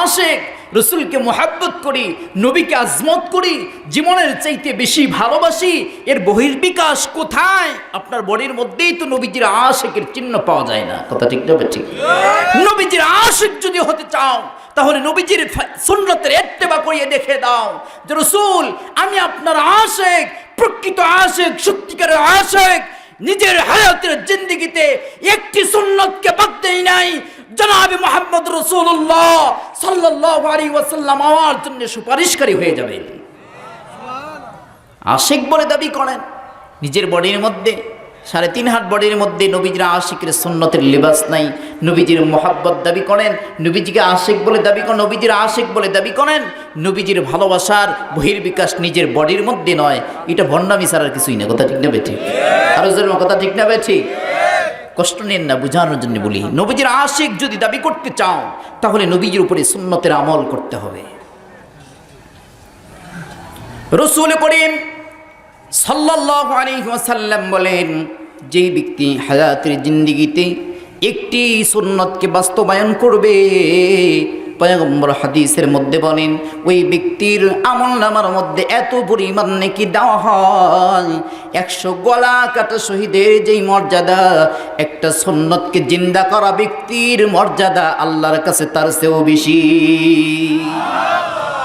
আশেক, রসুলকে মোহাব্বত করি, নবীকে আজমত করি, জীবনের চাইতে বেশি ভালোবাসি, এর বহির্বিকাশ কোথায়? আপনার বডির মধ্যেই তো নবীজির আশেকের চিহ্ন পাওয়া যায় না। কথা ঠিক না ঠিক নবীজির আশেক যদি হতে চাও, তাহলে নবীজির সুন্নতের এত্তেবা করিয়ে দেখে দাও যে, রসুল, আমি আপনার আশেক, প্রকৃত আশেক, সত্যিকারের আশেক, নিজের হায়াতের জিন্দিগিতে একটি সুন্নতকে বাদ নাই জনাবে মোহাম্মদ রসুল্লাহ সাল্লাল্লাহু আলাইহি ওয়াসাল্লাম আমার জন্য সুপারিশকারী হয়ে যাবেন আশিক বলে দাবি করেন, নিজের বডির মধ্যে, সাড়ে তিন হাত বডির মধ্যে নবীজির আশিকের সুন্নতের লিবাস নাই, নবীজির মোহাব্বত দাবি করেন, নবীজিকে আশিক বলে দাবি করেন, নবীজির আশিক বলে দাবি করেন, নবীজির ভালোবাসার বহির্বিকাশ নিজের বডির মধ্যে নয়, এটা ভণ্ডামি ছাড়ার কিছুই না, কথা ঠিক না বেঠি আরও কথা ঠিক না বেঠি কষ্ট নেন না, বোঝানোর জন্য বলি। নবীজির আশিক যদি দাবি করতে চাও, তাহলে নবীজির উপরে সুন্নতের আমল করতে হবে। রসুল করিম আলাইহি বলেন যেই ব্যক্তি হায়াতের জিন্দিগিতে একটি সুন্নতকে বাস্তবায়ন করবে পয়গম্বর হাদিসের মধ্যে বলেন, ওই ব্যক্তির আমল নামার মধ্যে এত পরিমাণ নাকি দেওয়া হয়। একশো গলা কাটা শহীদের যেই মর্যাদা, একটা সুন্নতকে জিন্দা করা ব্যক্তির মর্যাদা আল্লাহর কাছে তার চেয়েও বেশি।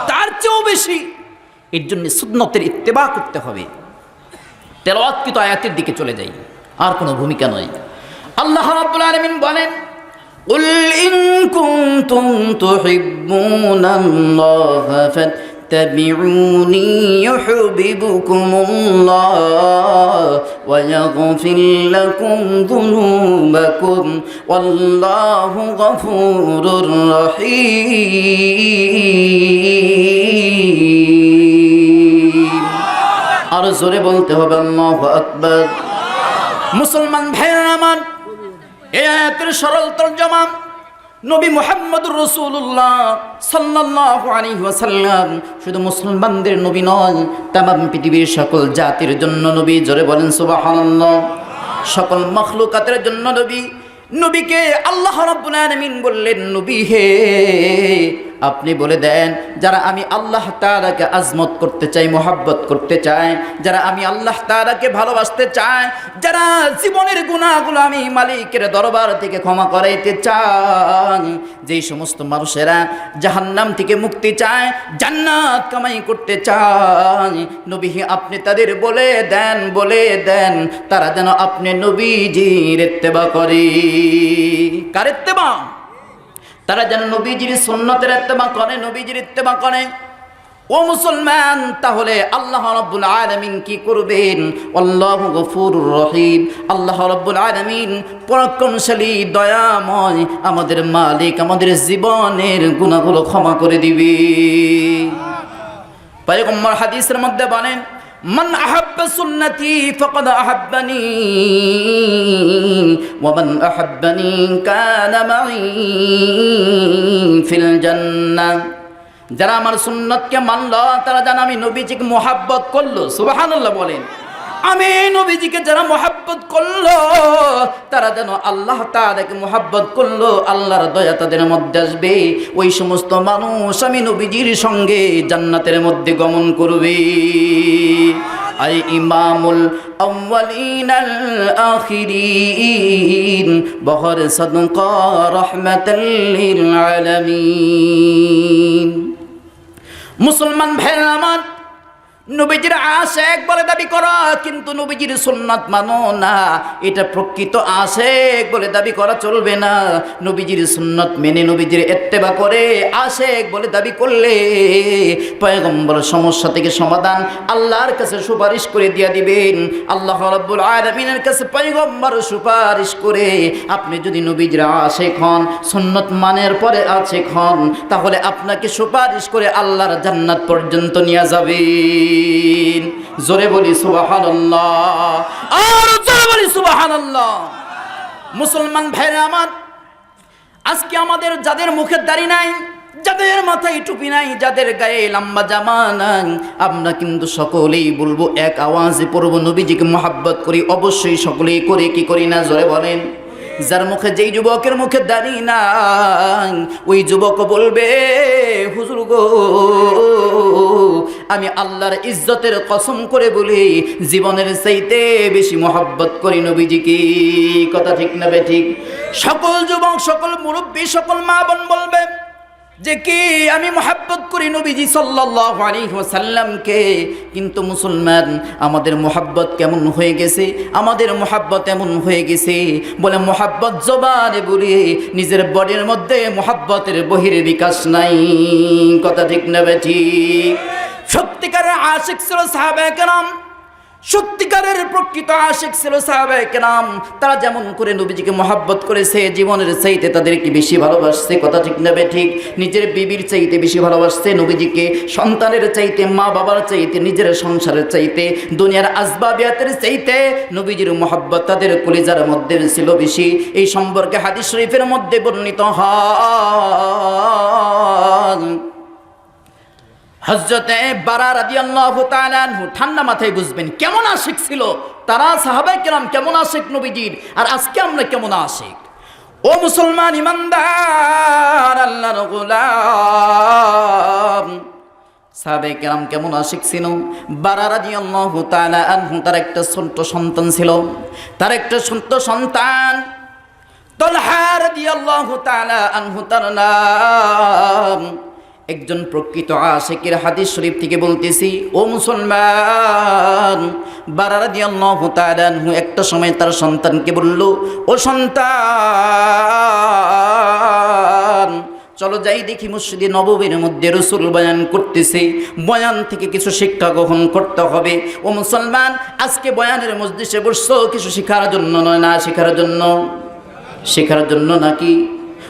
তার চেয়েও বেশি। এর জন্য সুন্নতের ইত্তেবা করতে হবে। তেলাওয়াতকৃত আয়াতের দিকে চলে যাই আর কোনো ভূমিকা নয়। আল্লাহ রাব্বুল আলামিন বলেন قل إن كنتم تحبون الله فاتبعوني يحببكم الله ويغفر لكم ذنوبكم والله غفور رحيم আরো জোরে বলতে হবে আল্লাহ আকবর মুসলমান ভাইয়ের আমার এই আয়াতের সরল তর্জমা নবী মোহাম্মদ রসুল্লাহ সাল্লাহ আলী ওয়াসাল্লাম। শুধু মুসলমানদের নবী নয়, তামাম পৃথিবীর সকল জাতির জন্য নবী, জোরে বলেন সুবাহ সকল মখলুকাতের জন্য নবী, নবীকে আল্লাহ রব্বুল আলামিন বললেন, নবী হে আপনি বলে দেন, যারা আমি আল্লাহ তাআলাকে আজমত করতে চাই, মোহাব্বত করতে চাই, যারা আমি আল্লাহ তাআলাকে ভালোবাসতে চাই, যারা জীবনের গুণাগুলো আমি মালিকের দরবার থেকে ক্ষমা করাইতে চাই, যেই সমস্ত মানুষেরা জাহান্নাম থেকে মুক্তি চায়, জান্নাত কামাই করতে চায় নবী আপনি তাদের বলে দেন বলে দেন, তারা যেন আপনি নবীজির ইত্তেবা করে। কার তারা যেন নবীজির সুন্নতের ইত্তেমা করে, নবীজির ইত্তেমা করে। ও মুসলমান, তাহলে আল্লাহ রাব্বুল আলামিন কি করবেন? আল্লাহু গফুর রহিম। আল্লাহ রাব্বুল আলামিন পরাক্রমশালী, দয়াময় আমাদের মালিক, আমাদের জীবনের গুণাগুলো ক্ষমা করে দিবে। পয়গম্বর হাদিসের মধ্যে বলেন من أحب سنتي فقد أحبني ومن أحبني كان معي في الجنة যারা আমার সুন্নতকে মানল তারা যেন আমি নবীজিকে মোহাব্বত করলো সুবাহান্লাহ বলেন আমি নবীজিকে যারা মোহাব্বত করল, তারা যেন আল্লাহ তাদেরকে মোহাব্বত করল, আল্লাহর দয়া তাদের মধ্যে আসবে। ওই সমস্ত মানুষ আমি নবীজির সঙ্গে জান্নাতের মধ্যে গমন করবে। আই ইমামুল মুসলমান ভাইরা আমার নবীজির আশেক বলে দাবি করা, কিন্তু নবীজির সুন্নাত মানো না। এটা প্রকৃত আশেক বলে দাবি করা চলবে না। নবীজির সুন্নাত মেনে নবীজির এত্তেবা করে আশেক বলে দাবি করলে পয়গম্বর সমস্যা থেকে সমাধান আল্লাহর কাছে সুপারিশ করে দিয়া দিবেন। আল্লাহ রাব্বুল আলামিনের কাছে পয়গম্বর সুপারিশ করে আপনি যদি নবীজির আশেক হন, সুন্নত মানের পরে আশেক হন, তাহলে আপনাকে সুপারিশ করে আল্লাহর জান্নাত পর্যন্ত নিয়ে যাবে। জোরে বলি মুসলমান ভাইরা আমার, আজকে আমাদের যাদের মুখের দাড়ি নাই, যাদের মাথায় টুপি নাই, যাদের গায়ে লম্বা জামা নাই, আমরা কিন্তু সকলেই বলব এক আওয়াজে পড়ব নবীজিকে মহাব্বত করি, অবশ্যই সকলেই করে কি করি না, জোরে বলেন। যার মুখে যেই যুবকের মুখে দাঁড়িয়ে নাই, ওই যুবক বলবে, হুজুর গো আমি আল্লাহর ইজ্জতের কসম করে বলি, জীবনের চাইতে বেশি মহব্বত করি নবীজিকে। কথা ঠিক না ঠিক? সকল যুবক, সকল মুরব্বী, সকল মা বোন বলবে যে কি আমি মোহাব্বত করি নবীজি সাল্লাল্লাহু আলাইহি ওয়াসাল্লামকে, কিন্তু মুসলমান, আমাদের মোহাব্বত কেমন হয়ে গেছে? আমাদের মোহাব্বত এমন হয়ে গেছে বলে মোহাব্বত জবানে বলি, নিজের বডির মধ্যে মোহাব্বতের বহির বিকাশ নাই। কথা ঠিক নেবে ঠিক? সত্যিকারের আশিক ছিল সাহাবায়ে কেরাম, সত্যিকারের প্রকৃত আশিক ছিল সাহাবায়ে কেরাম। তারা যেমন করে নবীজিকে মহাব্বত করেছে, জীবনের চাইতে তাদেরকে বেশি ভালোবাসছে, কথা ঠিক নেবে ঠিক? নিজের বিবির চাইতে বেশি ভালোবাসছে নবীজিকে, সন্তানের চাইতে, মা বাবার চাইতে, নিজের সংসারের চাইতে, দুনিয়ার আসবাবিয়াতের চাইতে নবীজির মহাব্বত তাদের কলিজার মধ্যে ছিল বেশি। এই সম্পর্কে হাদিস শরীফের মধ্যে বর্ণিত হয়। হজরতে বারা রাদিয়াল্লাহু তাআলা আনহু ঠান্ডা মাথায় বুঝবেন, কেমন আশিক ছিল? তারা সাহাবায়ে কেরাম কেমন আশিক নবীজির? আর আজকে আমরা কেমন আশিক? ও মুসলমান ইমানদার, আল্লাহর গোলাম। সাহাবায়ে কেরাম কেমন আশিক ছিল? বারা রাদিয়াল্লাহু তাআলা আনহু তার একটা ছোট্ট সন্তান ছিল। তার একটা ছোট্ট সন্তান তলহা রাদিয়াল্লাহু তাআলা আনহু তার নাম একজন প্রকৃত আশেকের হাদিস শরীফ থেকে বলতেছি, ও মুসলমান বারারা দিয়াল্লাহু তাআলা আনহু একটা সময় তার সন্তানকে বলল, ও সন্তান, চলো যাই দেখি মসজিদে নববীর মধ্যে রসুল বয়ান করতেছে, বয়ান থেকে কিছু শিক্ষা গ্রহণ করতে হবে। ও মুসলমান, আজকে বয়ানের মসজিদে বসছো, কিছু শেখার জন্য নয় না, শেখার জন্য শেখার জন্য নাকি?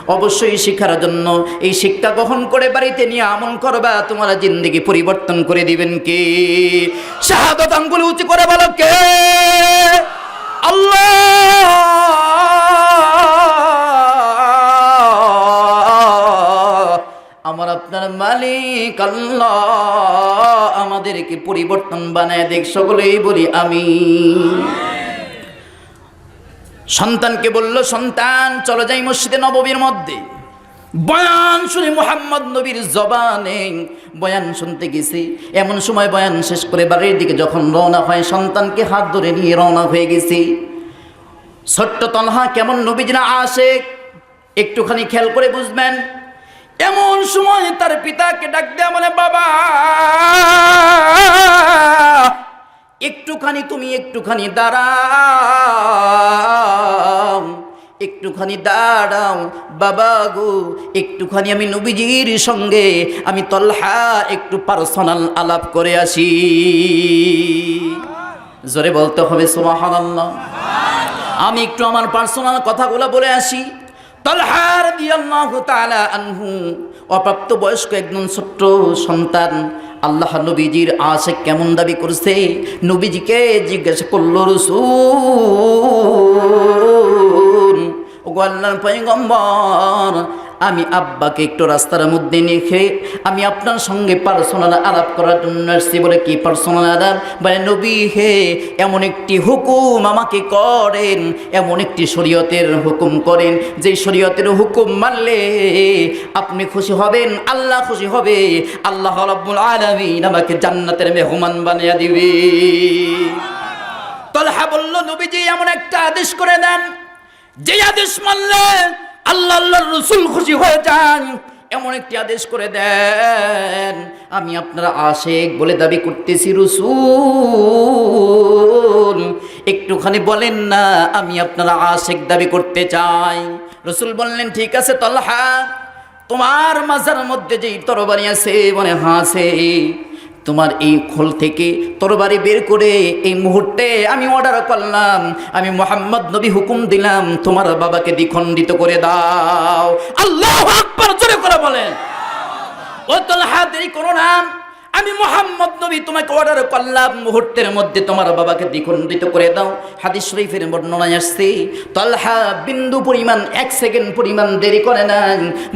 অবশ্যই শিক্ষার জন্য। এই শিক্ষা গ্রহণ করে বাড়িতে নিয়ে আমল করবা, তোমার জিন্দগি পরিবর্তন করে দিবেন কে? শাহাদত আঙ্গুল উঁচু করে বলো কে? আল্লাহ! আমার আপনার মালিক আল্লাহ। আমাদেরকে পরিবর্তন বানায় দেখ, সকলেই বলি আমি সন্তানকে বলল, সন্তান, চলো যাই মসজিদে নববীর মধ্যে। বয়ান শুনে মোহাম্মদ নবীর জবানে বয়ান শুনতে গেছি। এমন সময় বয়ান শেষ করে বাড়ির দিকে যখন রওনা হয়, সন্তানকে হাত ধরে নিয়ে রওনা হয়ে গেছি। ছোট্ট তলহা কেমন নবীজনা আসে? একটুখানি খেয়াল করে বুঝবেন, এমন সময় তার পিতাকে ডাক দেয়া মানে বাবা একটুখানি তুমি একটুখানি দাঁড়াও একটুখানি দাঁড়াও, বাবা গো, একটুখানি আমি নবীজির সঙ্গে আমি তলহা একটু পার্সোনাল আলাপ করে আসি। জোরে বলতে হবে, সুবহানাল্লাহ। আমি একটু আমার পার্সোনাল কথাগুলো বলে আসি। তলহার দিয়াল্লাহু তাআলা আনহু অপ্রাপ্ত বয়স্ক একজন ছোট্ট সন্তান আল্লাহ নবীজির আশেক কেমন দাবি করছে? নবীজিকে জিজ্ঞাসা করল রসুল ও আল্লাহর পয়গম্বর আমি আব্বাকে একটু রাস্তার মধ্যে নিয়ে আমি আপনার সঙ্গে পার্সোনাল আলাপ করার জন্য আসছি বলে কি পার্সোনাল আলাপ? বলে, নবী হে, এমন একটি হুকুম আমাকে করেন, এমন একটি শরীয়তের হুকুম করেন যে শরীয়তের হুকুম মানলে আপনি খুশি হবেন, আল্লাহ খুশি হবে, আল্লাহ রাব্বুল আলামিন আমাকে জান্নাতের মেহমান বানিয়ে দিবে। তলহা বলল, নবীজি, এমন একটা আদেশ করে দেন যে আদেশ মানলে আল্লাহ আল্লাহর রসুল খুশি হয়ে যান। এমন একটি আদেশ করে দেন, আমি আপনারা আশেক বলে দাবি করতেছি রসুল। একটুখানি বলেন না, আমি আপনারা আশেক দাবি করতে চাই। রসুল বললেন, ঠিক আছে তলহা, তোমার মাজার মধ্যে যেই তরবারি আছে, মনে হাসে তোমার এই খোল থেকে তরবারি বের করে এই মুহূর্তে আমি অর্ডার করলাম, আমি মোহাম্মদ নবী হুকুম দিলাম, তোমার বাবাকে দ্বিখণ্ডিত করে দাও। আল্লাহ করে বলেন। ও হাত দেরি করো না আমি মোহাম্মদ নবী, তোমাকে অর্ডার করলাম মুহূর্তের মধ্যে তোমার বাবাকে দ্বিখণ্ডিত করে দাও। হাদিস শরীফের বর্ণনায় আসছে, তলহা বিন্দু পরিমাণ, এক সেকেন্ড পরিমাণ দেরি করে না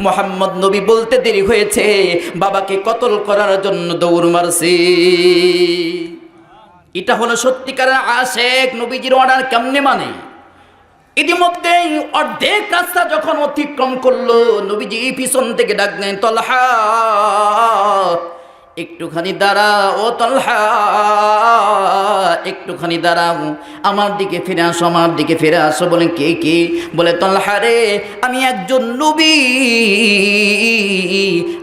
মোহাম্মদ নবী বলতে দেরি হয়েছে, বাবাকে কতল করার জন্য দৌড় মারছে। এটা হলো সত্যিকারের আশেক নবীজির অর্ডার কেমনে মানে? ইতিমধ্যেই অর্ধেক রাস্তা যখন অতিক্রম করল, নবীজি পিছন থেকে ডাক দেন, তলহা একটুখানি দাঁড়াও তলহা, একটুখানি দাঁড়াও। আমার দিকে ফিরে আসো, আমার দিকে ফিরে আসো, বলে কে কে? বলে, তলহা রে, আমি একজন নবী।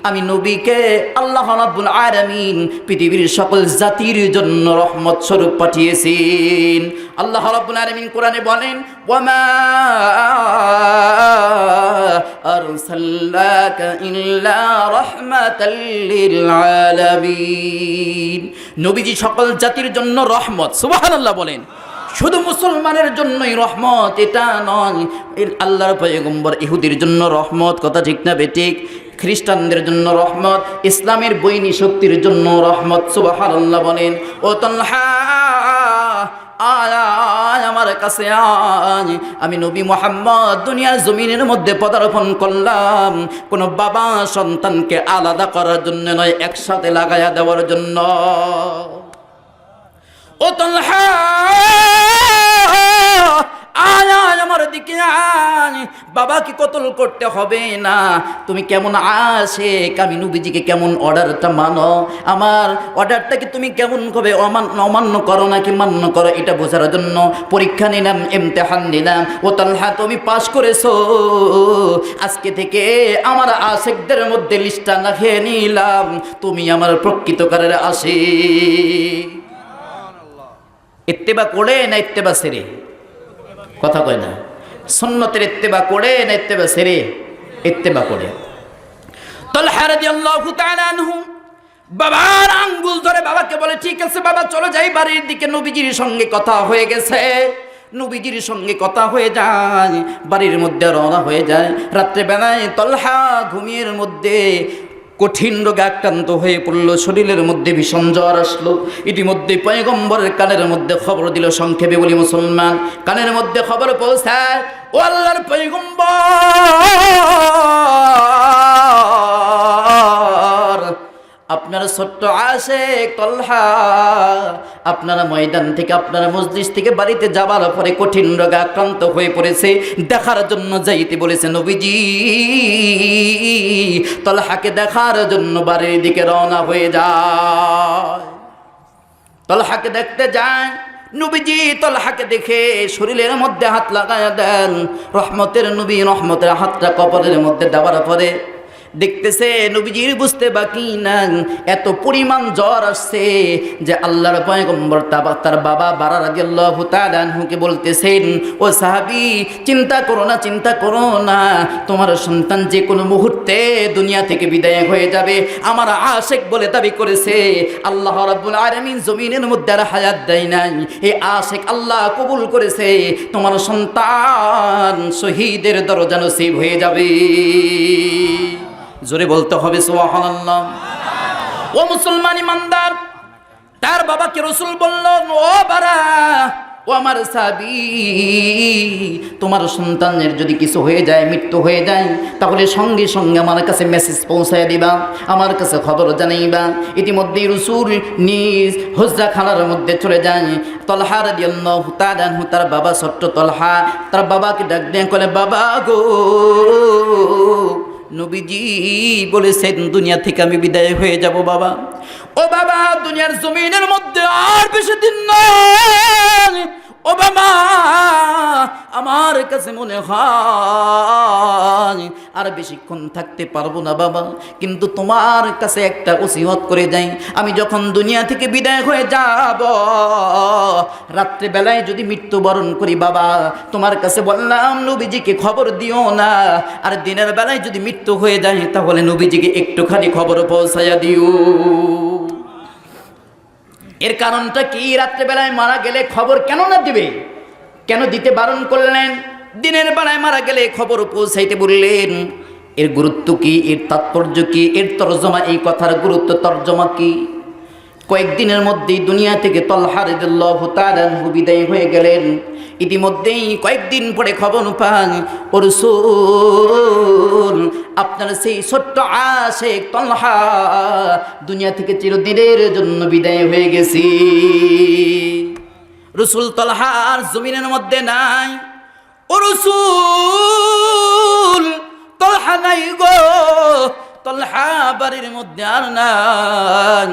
আমি নবীকে আল্লাহ রাব্বুল আলামিন পৃথিবীর সকল জাতির জন্য রহমত স্বরূপ পাঠিয়েছেন। আল্লাহ রাব্বুল আলামিন কোরআনে বলেন ওয়ামা ইল্লা রাহমাতাল লিল আলামিন নবীজি সকল জাতির জন্য রহমত, সুবহানাল্লাহ বলেন। শুধু মুসলমানের জন্যই রহমত, এটা নয়। আল্লাহর পয়গম্বর ইহুদির জন্য রহমত, কথা ঠিক না বেঠিক খ্রিস্টানদের জন্য রহমত, ইসলামের বৈনী শক্তির জন্য রহমত, সুবহানাল্লাহ বলেন। ও তল্হা আয় আমার কাছে আয়। আমি নবী মোহাম্মদ দুনিয়ার জমিনের মধ্যে পদার্পণ করলাম। কোনো বাবা সন্তানকে আলাদা করার জন্য নয়, একসাথে লাগাইয়া দেওয়ার জন্য। ও তল্হা! আয় আয় আমার দিকে আয়। বাবাকে কতল করতে হবে না। তুমি কেমন আসে আমি নবীজিকে কেমন অর্ডারটা মানো? আমার অর্ডারটাকে তুমি কেমন ভাবে অমান, অমান্য করো নাকি মান্য করো এটা বোঝার জন্য পরীক্ষা নিলাম এমতেহান নিলাম। ও তাল্হা, তুমি পাশ করেছ। আজকে থেকে আমার আশেকদের মধ্যে লিস্টটা না খেয়ে নিলাম। তুমি আমার প্রকৃতকারের আসে ইত্তেবা করে না ইত্তেবা সেরে? কথা কয় না। সন্ন্যতের ইত্তেবা করে না ইত্তেবা সেরে? ইত্তেবা করে। বাবার আঙ্গুল ধরে বাবাকে বলে, ঠিক আছে বাবা, চলো যাই, বাড়ির দিকে নবীজির সঙ্গে কথা হয়ে গেছে। নবীজির সঙ্গে কথা হয়ে যায়, বাড়ির মধ্যে রওনা হয়ে যায়। রাত্রেবেলায় তলহা ঘুমিয়ের মধ্যে কঠিন রোগে আক্রান্ত হয়ে পড়ল, শরীরের মধ্যে ভীষণ জ্বর আসলো। ইতিমধ্যে পয়গম্বরের কানের মধ্যে খবর দিল সংক্ষেপে বলি মুসলমান, কানের মধ্যে খবর পৌঁছায়, ও আল্লাহর পয়গম্বর! আপনারা ছোট্ট আসে তলহা আপনারা ময়দান থেকে, আপনারা মসজিদ থেকে বাড়িতে যাবার পরে কঠিন রোগে আক্রান্ত হয়ে পড়েছে। দেখার জন্য যাইতে বলেছে নবীজি। তলহাকে দেখার জন্য বাড়ির দিকে রওনা হয়ে যায়। তলহাকে দেখতে যায়। নবীজি তলহাকে দেখে শরীরের মধ্যে হাত লাগায় দেন। রহমতের নবী রহমতের হাতটা কপালের মধ্যে দেওয়ার পরে দেখতেছে, নবীজির বুঝতে বাকি না এত পরিমাণ জ্বর আসছে যে আল্লাহর পয়গম্বর তার বাবা বারা রাদিয়াল্লাহু তাআলা আনহুকে বলতেছেন, ও সাহাবি, চিন্তা করো না, চিন্তা করো না। তোমার সন্তান যে কোনো মুহূর্তে দুনিয়া থেকে বিদায় হয়ে যাবে। আমার আশেক বলে দাবি করেছে, আল্লাহ রাব্বুল আলামিন জমিনের মধ্যে আর হায়াত দেয় নাই। এই আশেক আল্লাহ কবুল করেছে, তোমার সন্তান শহীদের দরজা নসিব হয়ে যাবে। জোরে বলতে হবে ও মুসলমান ইমানদার, তার বাবাকে রসুল বলল, ও বারা, ও আমার সাবি, তোমার সন্তানের যদি কিছু হয়ে যায়, মৃত্যু হয়ে যায়, তাহলে সঙ্গে সঙ্গে আমার কাছে মেসেজ পৌঁছায় দিবা, আমার কাছে খবর জানাইবা। ইতিমধ্যে রসুল নিজ হজ্জা খানার মধ্যে চলে যায়। তলহা রাদিয়াল্লাহু তাআলা তার বাবা ছোট্ট তলহা, তার বাবাকে ডাক দিয়ে কলে বাবা গো নবীজি বলেছেন, দুনিয়া থেকে আমি বিদায় হয়ে যাব বাবা। ও বাবা, দুনিয়ার জমিনের মধ্যে আর বেশি দিন নয়। ও বাবা আমার কাছে মনে হয় আর বেশিক্ষণ থাকতে পারব না বাবা। কিন্তু তোমার কাছে একটা ওসিহত করে যাই আমি যখন দুনিয়া থেকে বিদায় হয়ে যাব রাত্রে বেলায় যদি মৃত্যুবরণ করি বাবা, তোমার কাছে বললাম, নবীজিকে খবর দিও না। আর দিনের বেলায় যদি মৃত্যু হয়ে যায়, তাহলে নবীজিকে একটুখানি খবর পৌঁছাইয়া দিও। এর কারণটা কি? রাত্রেবেলায় মারা গেলে খবর কেন না দিবে? কেন দিতে বারণ করলেন? দিনের বেলায় মারা গেলে খবর পৌঁছাইতে বললেন, এর গুরুত্ব কি? এর তাৎপর্য কি? এর তর্জমা এই কথার গুরুত্ব তর্জমা কি? কয়েকদিনের মধ্যেই দুনিয়া থেকে তলহার বিদায় হয়ে গেলেন। ইতিমধ্যেই কয়েকদিন পরে খবর পান, ও রসুল, আপনার সেই ছোট্ট আশেক তলহা দুনিয়া থেকে চিরদিনের জন্য বিদায় হয়ে গেছি। রসুল তলহার জমিনের মধ্যে নাই। ও রসুল, তলহা নাই গো, তলহা বাড়ির মধ্যে আর নাই।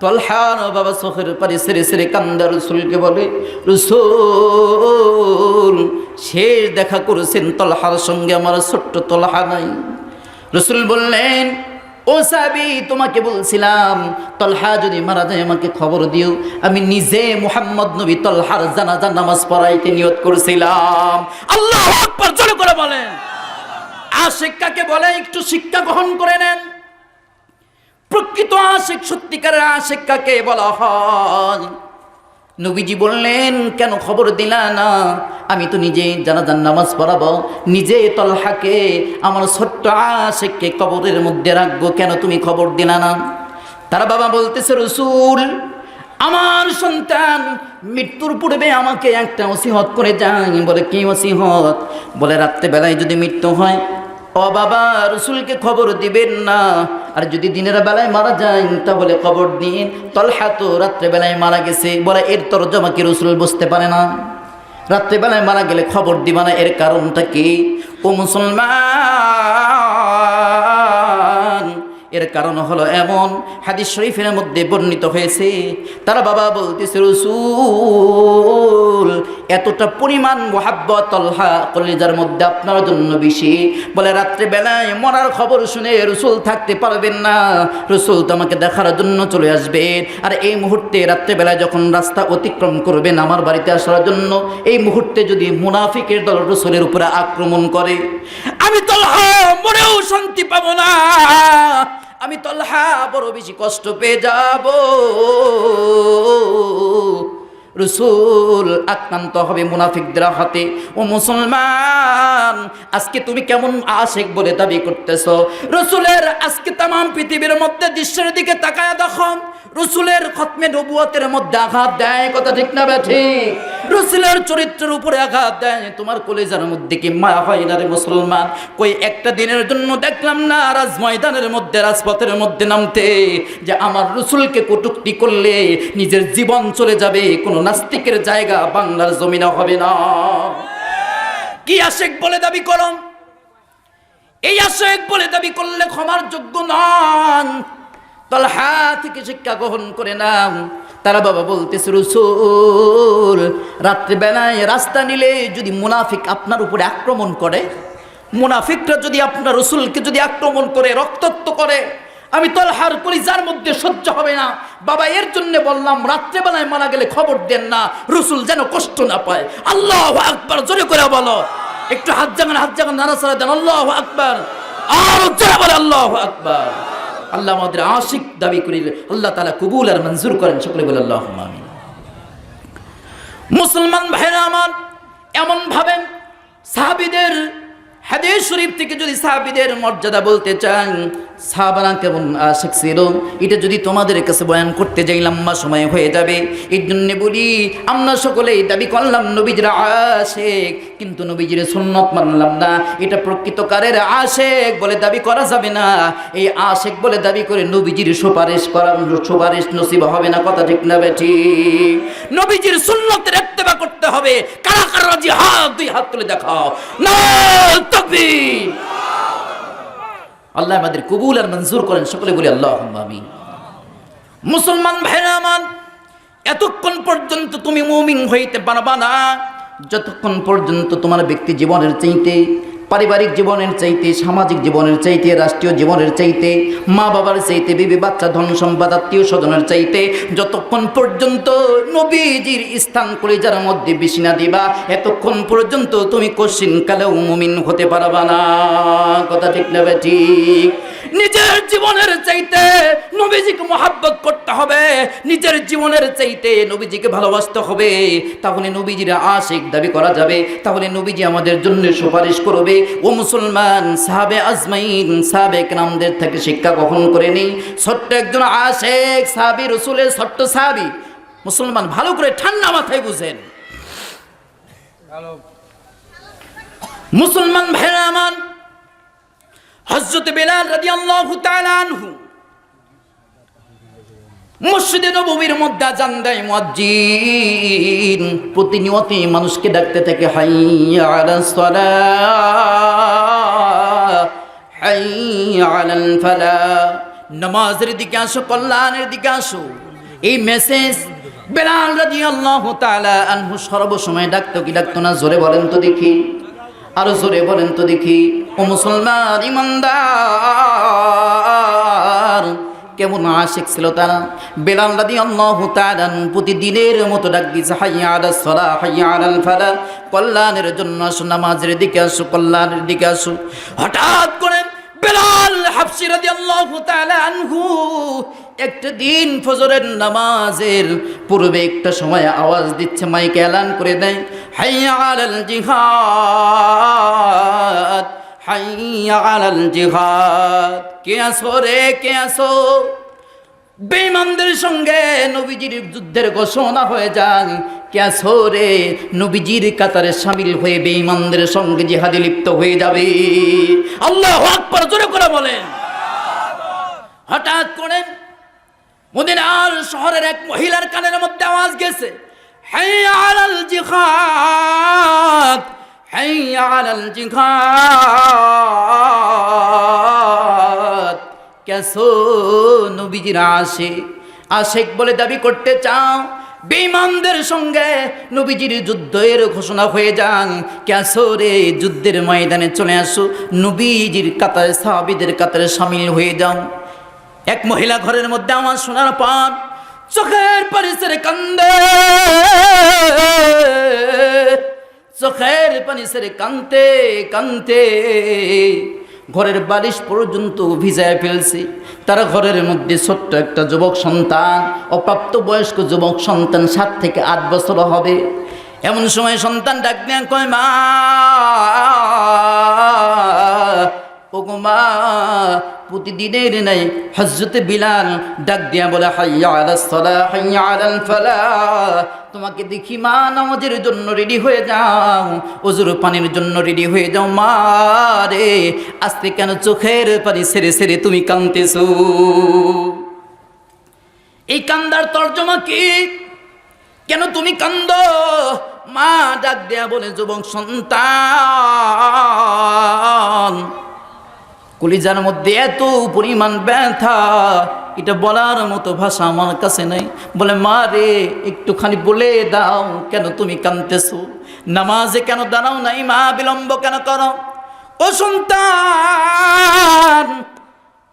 তলহার বাবা চোখের পারে সেরে সেরে কান্দা রসুলকে বলে, রসুল, শেষ দেখা করেছেন তলহার সঙ্গে, আমার ছোট্ট তলহা নাই। রসুল বললেন, ও সাবি তোমাকে বলছিলাম, তলহা যদি মারা যায় আমাকে খবর দিও। আমি নিজে মুহাম্মদ নবী তলহার জানাজা নামাজ পড়াইতে নিয়ত করেছিলাম। আল্লাহ করে বলেন। আশেক কাকে বলে, একটু শিক্ষা গ্রহণ করে নেন। প্রকৃত আশেক, সত্যিকারের আশেক কাকে বলা হয়? নবীজি বললেন, কেন খবর দিলা না? আমি তো নিজে জানাজান নামাজ পড়াবো, নিজে তলহাকে, আমার ছোট্ট আশেককে কবরের মধ্যে রাখব, কেন তুমি খবর দিলা না? তার বাবা বলতেছে, রসুল, আমার সন্তান মৃত্যুর পূর্বে আমাকে একটা ওসিহত করে যায় বলে, কি ওসিহত? বলে, রাত্রেবেলায় যদি মৃত্যু হয় ও বাবা, রসুলকে খবর দিবেন না। আর যদি দিনের বেলায় মারা যায় তাহলে খবর দিন। তলহা তো রাত্রেবেলায় মারা গেছে। বলে, এর তরজমা কি রসুল বুঝতে পারে না? রাত্রেবেলায় মারা গেলে খবর দিবা না, এর কারণটা কি? ও মুসলমান! এর কারণ হলো এমন হাদিস শরীফের মধ্যে বর্ণিত হয়েছে, তারা বাবা বলতেছে, রসুল, এতটা পরিমাণ মোহাব্বত তলহা কলিজার মধ্যে আপনার জন্য বেশি। বলে রাত্রে বেলায় মরার খবর শুনে রসুল থাকতে পারবেন না। রসুল তোমাকে দেখার জন্য চলে আসবেন আর এই মুহূর্তে রাত্রেবেলায় যখন রাস্তা অতিক্রম করবেন আমার বাড়িতে আসার জন্য, এই মুহূর্তে যদি মুনাফিকের দল রসুলের উপরে আক্রমণ করে, আমি তলহা মনেও শান্তি পাবো না। আমি তলহা বড় বেশি কষ্ট পেয়ে যাব। রসুল আক্রান্ত হবে মুনাফিকদের হাতে। ও মুসলমান, আজকে তুমি কেমন আশেক বলে দাবি করতেছ? রসুলের আজকে তাম পৃথিবীর মধ্যে দৃশ্যের দিকে তাকায় দেখো। রসুলের খতমে নবুয়তের মধ্যে আঘাত দেয়, কথা ঠিক না ব্যাঠি? রসুলের চরিত্রের উপরে আঘাত দেয়, তোমার কলেজার মধ্যে কি মা হয় না রে মুসলমান? কই একটা দিনের জন্য দেখলাম না রাজ ময়দানের মধ্যে, রাজপথের মধ্যে নামতে, যে আমার রসুলকে কটুক্তি করলে নিজের জীবন চলে যাবে, কোনো নাস্তিকের জায়গা বাংলার জমিনে হবে না। কি আশেক বলে দাবি করম? এই আশেক বলে দাবি করলে ক্ষমার যোগ্য নন। তলহা থেকে শিক্ষা গ্রহণ করে নাম তারা বাবা বলতেছে, রসুল রাত্রিবেলায় রাস্তা নিলে যদি মুনাফিক আপনার উপরে আক্রমণ করে, মুনাফিকরা যদি আপনার রসুলকে যদি আক্রমণ করে, রক্তাক্ত করে, আমি তলহার করি যার মধ্যে সহ্য হবে না। বাবা, এর জন্য বললাম রাত্রেবেলায় মারা গেলে খবর দেন না, রসুল যেন কষ্ট না পায়। আল্লাহ আকবার, জোরে করে বলো। একটু হাত জাগান হাত জাগান নানা সারা দেন, আল্লাহ আকবার। আর জোরে বলে, আল্লাহ আকবার। আল্লাহ আমাদের আশিক দাবি করি আল্লাহ তালা কবুল আর মঞ্জুর করেন। সকলে বলে আল্লাহ মুসলমান ভাইরা আমার এমন ভাবেন সাহাবিদের হাদিস শরীফ থেকে যদি সাহাবিদের মর্যাদা বলতে চান, সাহাবারা কেমন আশেক ছিল? এটা যদি তোমাদের কাছে বয়ান করতে যাই, লম্বা সময় হয়ে যাবে। এই জন্য বলি, আমরা সকলেই দাবি করলাম, নবীজরা আশেক কিন্তু নবীজির সুন্নত মানলাম না। এটা প্রকৃতকারের আশেক বলে দাবি করা যাবে না। এই আশেক বলে দাবি করে নবীজির সুপারিশ করা সুপারিশ নসিব হবে না, কথা ঠিক না বেঠি? নবীজির সুন্নতের ইত্তেবা করতে হবে। কারা কারা রাজি? হাত, দুই হাত তুলে দেখাও। না তাকবীর। আল্লাহ আমাদের কবুল আর মঞ্জুর করেন, সকলে বলি আল্লাহ আমিন। মুসলমান ভাইরা আমার, এতক্ষণ পর্যন্ত তুমি মুমিন হইতে পারবা না। যতক্ষণ পর্যন্ত তোমার ব্যক্তি জীবনের চাইতে, পারিবারিক জীবনের চাইতে, সামাজিক জীবনের চাইতে, রাষ্ট্রীয় জীবনের চাইতে, মা বাবার চাইতে, বিবি, বাচ্চা, ধন সম্পদ, আত্মীয় স্বজনের চাইতে, যতক্ষণ পর্যন্ত নবীজির স্থান করে যার মধ্যে বেশি না দিবা, এতক্ষণ পর্যন্ত তুমি কশিন কালেও মুমিন হতে পারবা না। কথা ঠিক না ঠিক? নিজের জীবনের চাইতে নবীজিকে মহাব্বত করতে হবে নিজের জীবনের চাইতে নবীজিকে ভালোবাসতে হবে। তাহলে নবীজির আশিক দাবি করা যাবে তাহলে নবীজি আমাদের জন্য সুপারিশ করবে। ও মুসলমান সাহাবে আজমাইন সাহাবে নামদের থেকে শিক্ষা গ্রহণ করে নেই। ছোট্ট একজন আশেক সাহাবি রসুলের ছোট্ট সাহাবি। মুসলমান ভালো করে ঠান্ডা মাথায় বুঝেন। মুসলমান ভাইরা আমার হজরত বেলাল রাদিয়াল্লাহু তাআলা আনহু। মসজিদে নবীর মধ্যে আজান দেয়, মুয়াজ্জিন, প্রতিনিয়তই মানুষকে ডাকতে থাকে, হাইয়া আলাস সালাহ হাইয়া আলাল ফালাহ নামাজের দিকে আসো, কল্যাণের দিকে আসো। এই মেসেজ বেলাল রাদিয়াল্লাহু তাআলা আনহু সর্বসময় ডাকতো কি ডাকতো না? জোরে বলেন তো দেখি। আরও জোরে বলেন তো দেখি, ও মুসলমান ইমানদার, কেমন আশিক ছিল তারা? বেলাল রাদিয়াল্লাহু তাআলা প্রতিদিনের মতো ডাক দিয়েছে, হাইয়া আলাস সালাহ, হাইয়া আলাল ফালাহ কল্যাণের জন্য আসো, নামাজের দিকে আসো, কল্যাণের দিকে আসো। হঠাৎ করে বেলাল হাফসি রাদিয়াল্লাহু তাআলা আনহু, একটা দিন ফজরের নামাজের পূর্বে একটা সময় আওয়াজ দিচ্ছে, মাইকে এলান করে দেয়। হাইয়া আলাল হাইয়া আলাল জিহাদ। কে আসো রে, কে সঙ্গে নবীজির যুদ্ধের ঘোষণা হয়ে যায়। ক্যাসরে নবীজির কাতারে সামিল হয়ে বেঈমানদের সঙ্গে জিহাদে লিপ্ত হয়ে যাবে। আল্লাহ আকবার, জোরে করে বলেন। হঠাৎ করে মদিনার শহরের এক মহিলার কানের মধ্যে আওয়াজ গেছে। হাইয়া আলাল জিহাদ হাইয়া আলাল জিহাদ। কেসো নবীজিরা আসে আশেক বলে দাবি করতে চাও, বেঈমানদের সঙ্গে নবীজির যুদ্ধের ঘোষণা হয়ে যান। ক্যাসরে যুদ্ধের ময়দানে চলে আসো, নবীজির কাতারে সাহাবিদের কাতারে সামিল হয়ে যাও। এক মহিলা ঘরের মধ্যে আমার শোনার পর চোখের পরিসরে কান্দে। চোখের পানিসের কানতে কানতে ঘরের বালিশ পর্যন্ত ভিজায় ফেলছি। তারা ঘরের মধ্যে ছোট্ট একটা যুবক সন্তান, অপ্রাপ্ত বয়স্ক যুবক সন্তান সাত থেকে আট বছর হবে। এমন সময় সন্তান ডাক দেন, কয় মা প্রতিদিনের নাই হজরতে বিলাল ডাক দিয়া বলে, হাইয়া তোমাকে দেখি মা, নামাজের জন্য রেডি হয়ে যাও ওজুর পানির জন্য রেডি হয়ে যাও, মা রে, আজকে কেন চোখের পানি সেরে সেরে তুমি কানতেছো এই কান্দার তর্জমা কি? কেন তুমি কান্দ? মা ডাক দেয়া বলে, যুবক সন্তান কলিজার মধ্যে এত পরিমাণ ব্যথা। এটা বলার মতো ভাষা আমার কাছে নাই। বলে, মা রে, একটুখানি বলে দাও, কেন তুমি কানতেছো নামাজে কেন দাঁড়াও নাই? মা, বিলম্ব কেন করো? ও সন্তান,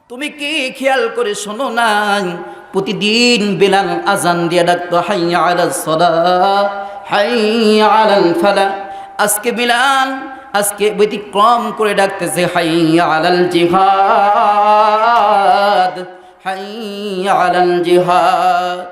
তুমি কি খেয়াল করে শোনো না প্রতিদিন বেলাল আজান দিয়ে ডাকতো, হাইয়া আলাল সলা হাইয়া আলাল ফালা আজকে বিলাল আজকে ব্যতিক্রম করে ডাকতেছে হাইয়া আলাল জিহাদ হাইয়া আলাল জিহাদ।